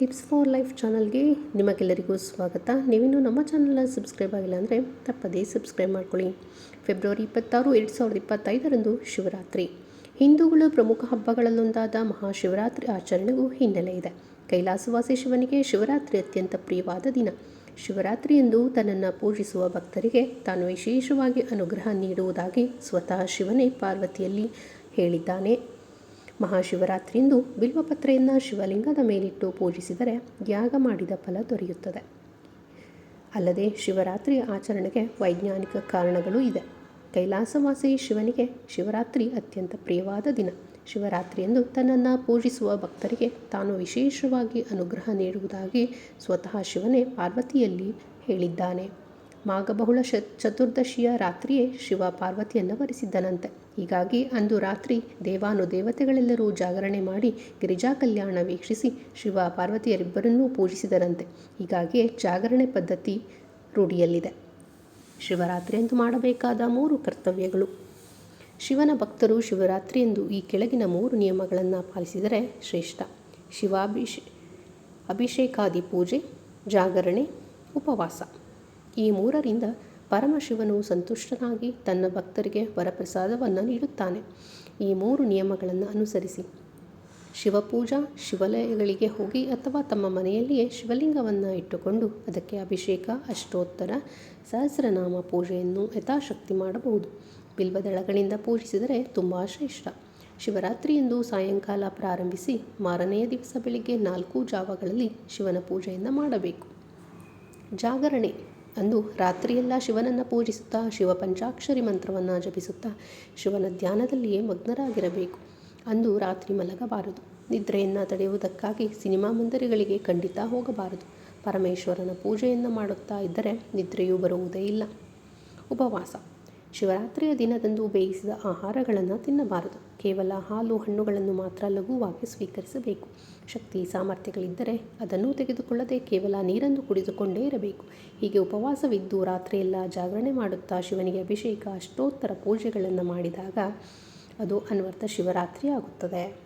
Tips for life ಚಾನಲ್ಗೆ ನಿಮಗೆಲ್ಲರಿಗೂ ಸ್ವಾಗತ. ನೀವಿನ್ನೂ ನಮ್ಮ ಚಾನಲ್ನ ಸಬ್ಸ್ಕ್ರೈಬ್ ಆಗಿಲ್ಲ ಅಂದರೆ ತಪ್ಪದೇ ಸಬ್ಸ್ಕ್ರೈಬ್ ಮಾಡ್ಕೊಳ್ಳಿ. ಫೆಬ್ರವರಿ ಇಪ್ಪತ್ತಾರು, ಎರಡು ಸಾವಿರದ ಇಪ್ಪತ್ತೈದರಂದು ಶಿವರಾತ್ರಿ. ಹಿಂದೂಗಳ ಪ್ರಮುಖ ಹಬ್ಬಗಳಲ್ಲೊಂದಾದ ಮಹಾಶಿವರಾತ್ರಿ ಆಚರಣೆಗೂ ಹಿನ್ನೆಲೆ ಇದೆ. ಕೈಲಾಸವಾಸಿ ಶಿವನಿಗೆ ಶಿವರಾತ್ರಿ ಅತ್ಯಂತ ಪ್ರಿಯವಾದ ದಿನ. ಶಿವರಾತ್ರಿಯಂದು ತನ್ನನ್ನು ಪೂಜಿಸುವ ಭಕ್ತರಿಗೆ ತಾನು ವಿಶೇಷವಾಗಿ ಅನುಗ್ರಹ ನೀಡುವುದಾಗಿ ಸ್ವತಃ ಶಿವನೇ ಪಾರ್ವತಿಯಲ್ಲಿ ಹೇಳಿದ್ದಾನೆ. ಮಹಾಶಿವರಾತ್ರಿಯಂದು ಬಿಲ್ವಪತ್ರೆಯನ್ನು ಶಿವಲಿಂಗದ ಮೇಲಿಟ್ಟು ಪೂಜಿಸಿದರೆ ಯಾಗ ಮಾಡಿದ ಫಲ ದೊರೆಯುತ್ತದೆ. ಅಲ್ಲದೆ ಶಿವರಾತ್ರಿ ಆಚರಣೆಗೆ ವೈಜ್ಞಾನಿಕ ಕಾರಣಗಳು ಇದೆ. ಕೈಲಾಸವಾಸಿ ಶಿವನಿಗೆ ಶಿವರಾತ್ರಿ ಅತ್ಯಂತ ಪ್ರಿಯವಾದ ದಿನ. ಶಿವರಾತ್ರಿಯಂದು ತನ್ನನ್ನು ಪೂಜಿಸುವ ಭಕ್ತರಿಗೆ ತಾನು ವಿಶೇಷವಾಗಿ ಅನುಗ್ರಹ ನೀಡುವುದಾಗಿ ಸ್ವತಃ ಶಿವನೇ ಪಾರ್ವತಿಯಲ್ಲಿ ಹೇಳಿದ್ದಾನೆ. ಮಾಘಬಹುಳ ಶ ಚತುರ್ದಶಿಯ ರಾತ್ರಿಯೇ ಶಿವ ಪಾರ್ವತಿಯನ್ನು ವರಿಸಿದ್ದನಂತೆ. ಹೀಗಾಗಿ ಅಂದು ರಾತ್ರಿ ದೇವಾನು ದೇವತೆಗಳೆಲ್ಲರೂ ಜಾಗರಣೆ ಮಾಡಿ ಗಿರಿಜಾ ಕಲ್ಯಾಣ ವೀಕ್ಷಿಸಿ ಶಿವ ಪಾರ್ವತಿಯರಿಬ್ಬರನ್ನೂ ಪೂಜಿಸಿದರಂತೆ. ಹೀಗಾಗಿ ಜಾಗರಣೆ ಪದ್ಧತಿ ರೂಢಿಯಲ್ಲಿದೆ. ಶಿವರಾತ್ರಿಯಂದು ಮಾಡಬೇಕಾದ ಮೂರು ಕರ್ತವ್ಯಗಳು. ಶಿವನ ಭಕ್ತರು ಶಿವರಾತ್ರಿಯಂದು ಈ ಕೆಳಗಿನ ಮೂರು ನಿಯಮಗಳನ್ನು ಪಾಲಿಸಿದರೆ ಶ್ರೇಷ್ಠ. ಶಿವಾಭಿಷೇ, ಅಭಿಷೇಕಾದಿ ಪೂಜೆ, ಜಾಗರಣೆ, ಉಪವಾಸ. ಈ ಮೂರರಿಂದ ಪರಮಶಿವನು ಸಂತುಷ್ಟನಾಗಿ ತನ್ನ ಭಕ್ತರಿಗೆ ವರಪ್ರಸಾದವನ್ನು ನೀಡುತ್ತಾನೆ. ಈ ಮೂರು ನಿಯಮಗಳನ್ನು ಅನುಸರಿಸಿ. ಶಿವಪೂಜಾ ಶಿವಾಲಯಗಳಿಗೆ ಹೋಗಿ ಅಥವಾ ತಮ್ಮ ಮನೆಯಲ್ಲಿಯೇ ಶಿವಲಿಂಗವನ್ನು ಇಟ್ಟುಕೊಂಡು ಅದಕ್ಕೆ ಅಭಿಷೇಕ, ಅಷ್ಟೋತ್ತರ, ಸಹಸ್ರನಾಮ ಪೂಜೆಯನ್ನು ಯಥಾಶಕ್ತಿ ಮಾಡಬಹುದು. ಬಿಲ್ವದಳಗಳಿಂದ ಪೂಜಿಸಿದರೆ ತುಂಬ ಶ್ರೇಷ್ಠ. ಶಿವರಾತ್ರಿಯಂದು ಸಾಯಂಕಾಲ ಪ್ರಾರಂಭಿಸಿ ಮಾರನೆಯ ದಿವಸ ಬೆಳಿಗ್ಗೆ ನಾಲ್ಕು ಜಾವಗಳಲ್ಲಿ ಶಿವನ ಪೂಜೆಯನ್ನು ಮಾಡಬೇಕು. ಜಾಗರಣೆ. ಅಂದು ರಾತ್ರಿಯೆಲ್ಲ ಶಿವನನ್ನು ಪೂಜಿಸುತ್ತಾ ಶಿವ ಪಂಚಾಕ್ಷರಿ ಮಂತ್ರವನ್ನು ಜಪಿಸುತ್ತಾ ಶಿವನ ಧ್ಯಾನದಲ್ಲಿಯೇ ಮಗ್ನರಾಗಿರಬೇಕು. ಅಂದು ರಾತ್ರಿ ಮಲಗಬಾರದು. ನಿದ್ರೆಯನ್ನು ತಡೆಯುವುದಕ್ಕಾಗಿ ಸಿನಿಮಾ ಮಂದಿರಗಳಿಗೆ ಖಂಡಿತ ಹೋಗಬಾರದು. ಪರಮೇಶ್ವರನ ಪೂಜೆಯನ್ನು ಮಾಡುತ್ತಾ ಇದ್ದರೆ ನಿದ್ರೆಯೂ ಬರುವುದೇ ಇಲ್ಲ. ಉಪವಾಸ. ಶಿವರಾತ್ರಿಯ ದಿನದಂದು ಬೇಯಿಸಿದ ಆಹಾರಗಳನ್ನು ತಿನ್ನಬಾರದು. ಕೇವಲ ಹಾಲು ಹಣ್ಣುಗಳನ್ನು ಮಾತ್ರ ಲಘುವಾಗಿ ಸ್ವೀಕರಿಸಬೇಕು. ಶಕ್ತಿ ಸಾಮರ್ಥ್ಯಗಳಿದ್ದರೆ ಅದನ್ನು ತೆಗೆದುಕೊಳ್ಳದೆ ಕೇವಲ ನೀರನ್ನು ಕುಡಿದುಕೊಂಡೇ ಇರಬೇಕು. ಹೀಗೆ ಉಪವಾಸವಿದ್ದು ರಾತ್ರಿಯೆಲ್ಲ ಜಾಗರಣೆ ಮಾಡುತ್ತಾ ಶಿವನಿಗೆ ಅಭಿಷೇಕ, ಅಷ್ಟೋತ್ತರ ಪೂಜೆಗಳನ್ನು ಮಾಡಿದಾಗ ಅದು ಅನ್ವರ್ಥ ಶಿವರಾತ್ರಿ ಆಗುತ್ತದೆ.